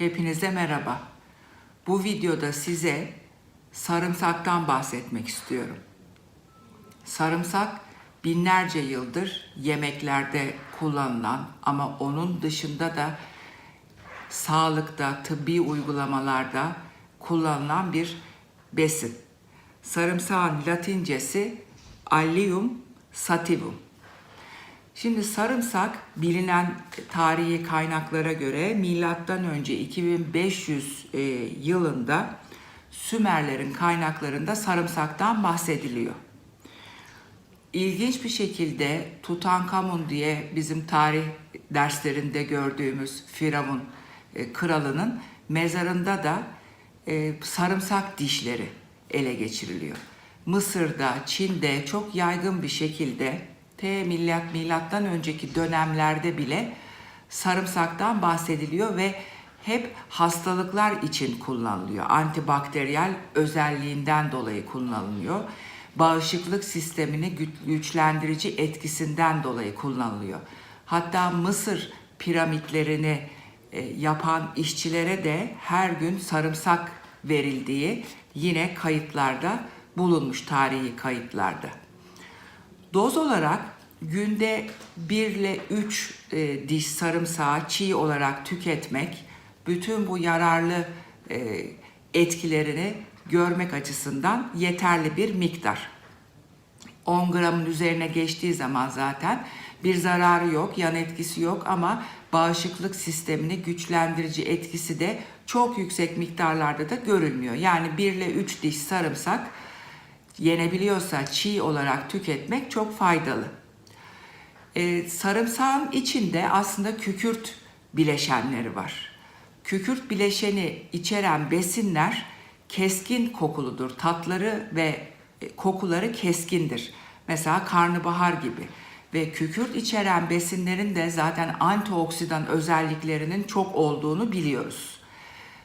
Hepinize merhaba. Bu videoda size sarımsaktan bahsetmek istiyorum. Sarımsak binlerce yıldır yemeklerde kullanılan ama onun dışında da sağlıkta, tıbbi uygulamalarda kullanılan bir besin. Sarımsağın latincesi Allium sativum. Şimdi sarımsak bilinen tarihi kaynaklara göre milattan önce 2500 e, yılında Sümerlerin kaynaklarında sarımsaktan bahsediliyor. İlginç bir şekilde Tutankamun diye bizim tarih derslerinde gördüğümüz Firavun e, kralının mezarında da e, sarımsak dişleri ele geçiriliyor. Mısır'da, Çin'de çok yaygın bir şekilde T milat milattan önceki dönemlerde bile sarımsaktan bahsediliyor ve hep hastalıklar için kullanılıyor. Antibakteriyel özelliğinden dolayı kullanılıyor. Bağışıklık sistemini güçlendirici etkisinden dolayı kullanılıyor. Hatta Mısır piramitlerini e, yapan işçilere de her gün sarımsak verildiği yine kayıtlarda bulunmuş tarihi kayıtlarda. Doz olarak günde 1 ile 3 e, diş sarımsağı çiğ olarak tüketmek bütün bu yararlı e, etkilerini görmek açısından yeterli bir miktar. 10 gramın üzerine geçtiği zaman zaten bir zararı yok, yan etkisi yok ama bağışıklık sistemini güçlendirici etkisi de çok yüksek miktarlarda da görülmüyor. Yani 1 ile 3 diş sarımsak yenebiliyorsa çiğ olarak tüketmek çok faydalı. Ee, sarımsağın içinde aslında kükürt bileşenleri var. Kükürt bileşeni içeren besinler keskin kokuludur. Tatları ve e, kokuları keskindir. Mesela karnabahar gibi. Ve kükürt içeren besinlerin de zaten antioksidan özelliklerinin çok olduğunu biliyoruz.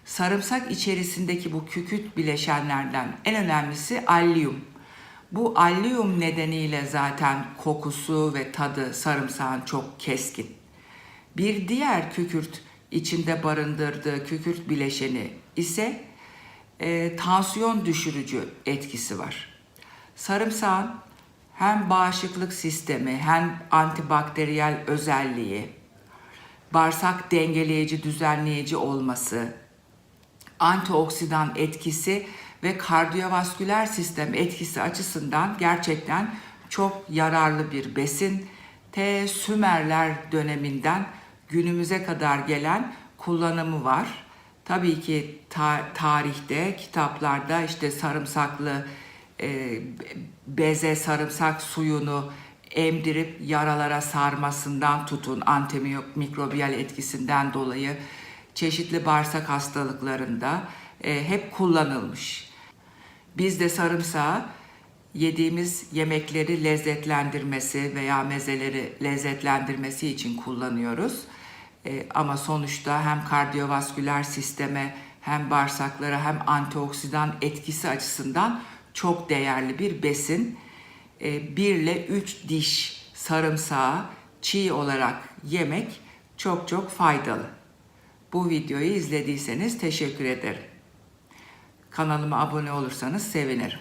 Sarımsak içerisindeki bu kükürt bileşenlerden en önemlisi allium. Bu allium nedeniyle zaten kokusu ve tadı sarımsağın çok keskin. Bir diğer kükürt içinde barındırdığı kükürt bileşeni ise e, tansiyon düşürücü etkisi var. Sarımsağın hem bağışıklık sistemi hem antibakteriyel özelliği, bağırsak dengeleyici, düzenleyici olması, antioksidan etkisi ve kardiyovasküler sistem etkisi açısından gerçekten çok yararlı bir besin. T Sümerler döneminden günümüze kadar gelen kullanımı var. Tabii ki ta- tarihte, kitaplarda işte sarımsaklı e, beze sarımsak suyunu emdirip yaralara sarmasından tutun antimikrobiyal etkisinden dolayı çeşitli bağırsak hastalıklarında e, hep kullanılmış. Biz de sarımsağı yediğimiz yemekleri lezzetlendirmesi veya mezeleri lezzetlendirmesi için kullanıyoruz. E, ama sonuçta hem kardiyovasküler sisteme hem bağırsaklara hem antioksidan etkisi açısından çok değerli bir besin. E, 1 ile 3 diş sarımsağı çiğ olarak yemek çok çok faydalı. Bu videoyu izlediyseniz teşekkür ederim. Kanalıma abone olursanız sevinirim.